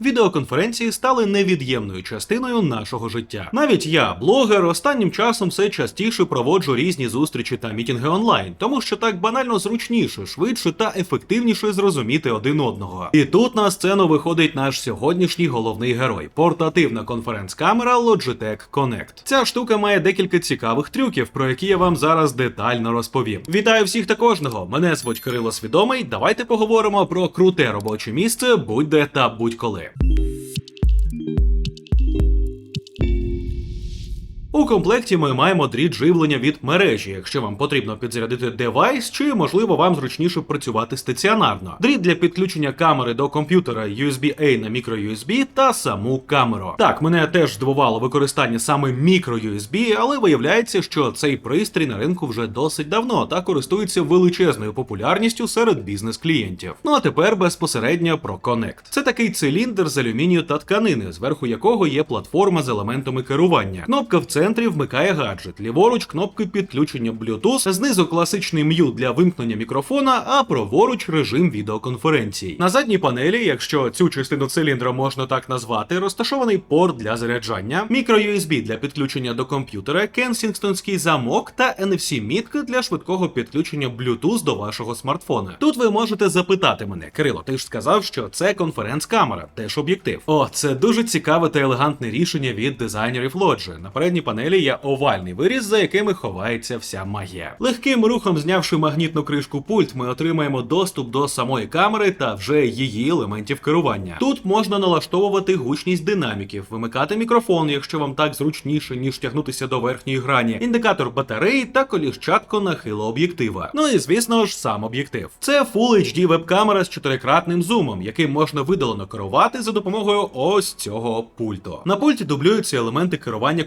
Відеоконференції стали невід'ємною частиною нашого життя. Навіть я, блогер, останнім часом все частіше проводжу різні зустрічі та мітінги онлайн, тому що так банально зручніше, швидше та ефективніше зрозуміти один одного. І тут на сцену виходить наш сьогоднішній головний герой портативна конференц-камера Logitech Connect. Ця штука має декілька цікавих трюків, про які я вам зараз детально розповім. Вітаю всіх та кожного! Мене звуть Кирило Свідомий. Давайте поговоримо про круте робоче місце будь-де та будь-коли. care. У комплекті ми маємо дріт живлення від мережі, якщо вам потрібно підзарядити девайс, чи можливо вам зручніше працювати стаціонарно. Дріт для підключення камери до комп'ютера USB-A на microUSB та саму камеру. Так, мене теж здивувало використання саме microUSB, але виявляється, що цей пристрій на ринку вже досить давно та користується величезною популярністю серед бізнес-клієнтів. Ну а тепер безпосередньо про Connect. Це такий циліндр з алюмінію та тканини, зверху якого є платформа з елементами керування. Кнопка в центрі вмикає гаджет, ліворуч кнопки підключення Bluetooth, знизу класичний м'ют для вимкнення мікрофона, а праворуч режим відеоконференцій. На задній панелі, якщо цю частину циліндра можна так назвати, розташований порт для заряджання, мікро-USB для підключення до комп'ютера, кенсінгтонський замок та NFC-мітка для швидкого підключення Bluetooth до вашого смартфона. Тут ви можете запитати мене, Кирило, ти ж сказав, що це конференц-камера, теж об'єктив. О, це дуже цікаве та елегантне рішення від дизайнерів Lodge. На передній панелі є овальний виріз, за якими ховається вся магія. Легким рухом, знявши магнітну кришку пульт, ми отримаємо доступ до самої камери та вже її елементів керування. Тут можна налаштовувати гучність динаміків, вимикати мікрофон, якщо вам так зручніше, ніж тягнутися до верхньої грані, індикатор батареї та коліщатко нахилу об'єктива. Ну і звісно ж, сам об'єктив. Це Full HD веб-камера з чотирикратним зумом, яким можна видалено керувати за допомогою ось цього пульту. На пульті дублюються елементи керування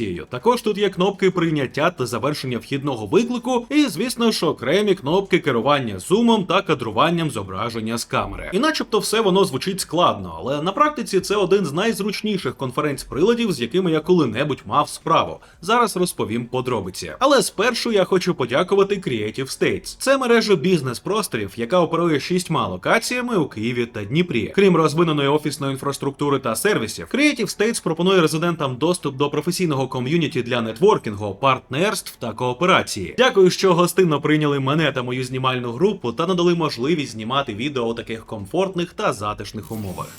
конференцією. Також тут є кнопки прийняття та завершення вхідного виклику, і звісно ж окремі кнопки керування зумом та кадруванням зображення з камери. І начебто все воно звучить складно, але на практиці це один з найзручніших конференц-приладів, з якими я коли-небудь мав справу. Зараз розповім подробиці. Але спершу я хочу подякувати Creative States. Це мережа бізнес-просторів, яка оперує шістьма локаціями у Києві та Дніпрі. Крім розвиненої офісної інфраструктури та сервісів, Creative States пропонує резидентам доступ до професійного ком'юніті для нетворкінгу, партнерств та кооперації. Дякую, що гостинно прийняли мене та мою знімальну групу та надали можливість знімати відео у таких комфортних та затишних умовах.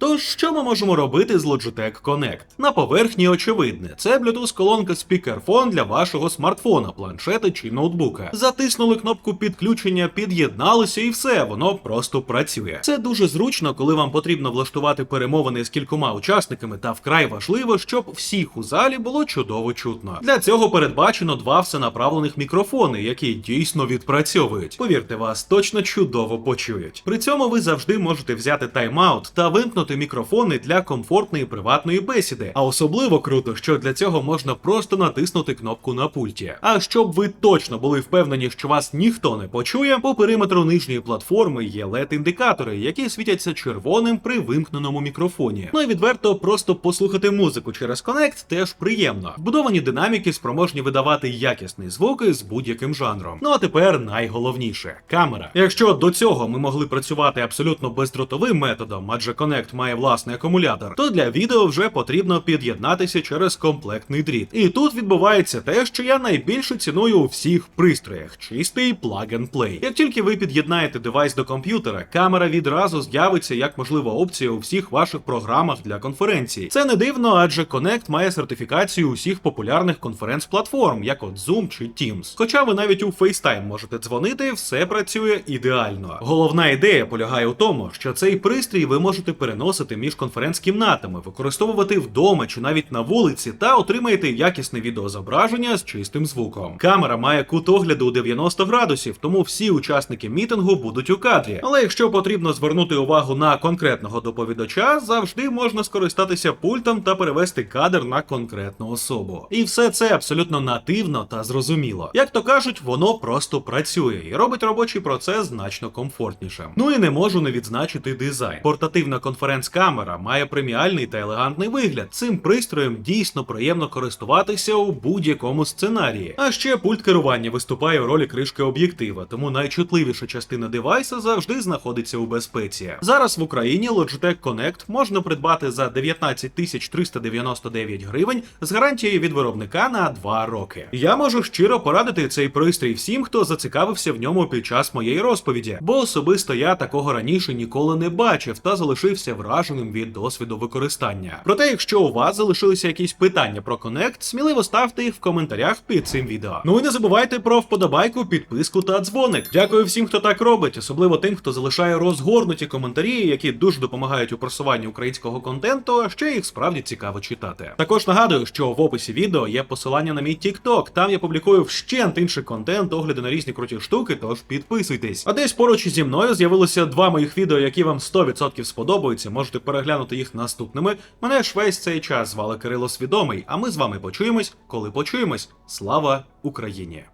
Тож, що ми можемо робити з Logitech Connect? На поверхні очевидне, це Bluetooth колонка спікерфон для вашого смартфона, планшета чи ноутбука. Затиснули кнопку підключення, під'єдналися і все, воно просто працює. Це дуже зручно, коли вам потрібно влаштувати перемовини з кількома учасниками, та вкрай важливо, щоб всіх у залі було чудово чутно. Для цього передбачено два всенаправлених мікрофони, які дійсно відпрацьовують. Повірте, вас точно чудово почують. При цьому ви завжди можете взяти тайм-аут та вимкнути мікрофони для комфортної приватної бесіди. А особливо круто, що для цього можна просто натиснути кнопку на пульті. А щоб ви точно були впевнені, що вас ніхто не почує, по периметру нижньої платформи є LED-індикатори, які світяться червоним при вимкненому мікрофоні. Ну і відверто просто послухати музику через Connect теж приємно. Вбудовані динаміки спроможні видавати якісний звук з будь-яким жанром. Ну а тепер найголовніше камера. Якщо до цього ми могли працювати абсолютно бездротовим методом, адже Connect має власний акумулятор, то для відео вже потрібно під'єднатися через комплектний дріт. І тут відбувається те, що я найбільше ціную у всіх пристроях чистий plug and play. Як тільки ви під'єднаєте девайс до комп'ютера, камера відразу з'явиться як можлива опція у всіх ваших програмах для конференцій. Це не дивно, адже Connect має сертифікацію усіх популярних конференц-платформ, як от Zoom чи Teams. Хоча ви навіть у FaceTime можете дзвонити, все працює ідеально. Головна ідея полягає у тому, що цей пристрій ви можете переносити між конференц-кімнатами, використовувати вдома чи навіть на вулиці, та отримаєте якісне відеозображення з чистим звуком. Камера має кут огляду у 90 градусів, тому всі учасники мітингу будуть у кадрі. Але якщо потрібно звернути увагу на конкретного доповідача, завжди можна скористатися пультом та перевести кадр на конкретну особу. І все це абсолютно нативно та зрозуміло. Як то кажуть, воно просто працює і робить робочий процес значно комфортнішим. Ну і не можу не відзначити дизайн. Портативна конференц конференц-камера, має преміальний та елегантний вигляд. Цим пристроєм дійсно приємно користуватися у будь-якому сценарії. А ще пульт керування виступає у ролі кришки об'єктива, тому найчутливіша частина девайса завжди знаходиться у безпеці. Зараз в Україні Logitech Connect можна придбати за 19 399 гривень з гарантією від виробника на 2 роки. Я можу щиро порадити цей пристрій всім, хто зацікавився в ньому під час моєї розповіді, бо особисто я такого раніше ніколи не бачив та залишився враженим від досвіду використання. Проте, якщо у вас залишилися якісь питання про Connect, сміливо ставте їх в коментарях під цим відео. Ну і не забувайте про вподобайку, підписку та дзвоник. Дякую всім, хто так робить, особливо тим, хто залишає розгорнуті коментарі, які дуже допомагають у просуванні українського контенту, а ще їх справді цікаво читати. Також нагадую, що в описі відео є посилання на мій TikTok, там я публікую вщент інший контент, огляди на різні круті штуки, тож підписуйтесь. А десь поруч зі мною з'явилося два моїх відео, які вам 100% сподобаються. Можете переглянути їх наступними. Мене ж весь цей час звали Кирило Свідомий, а ми з вами почуємось, коли почуємось. Слава Україні!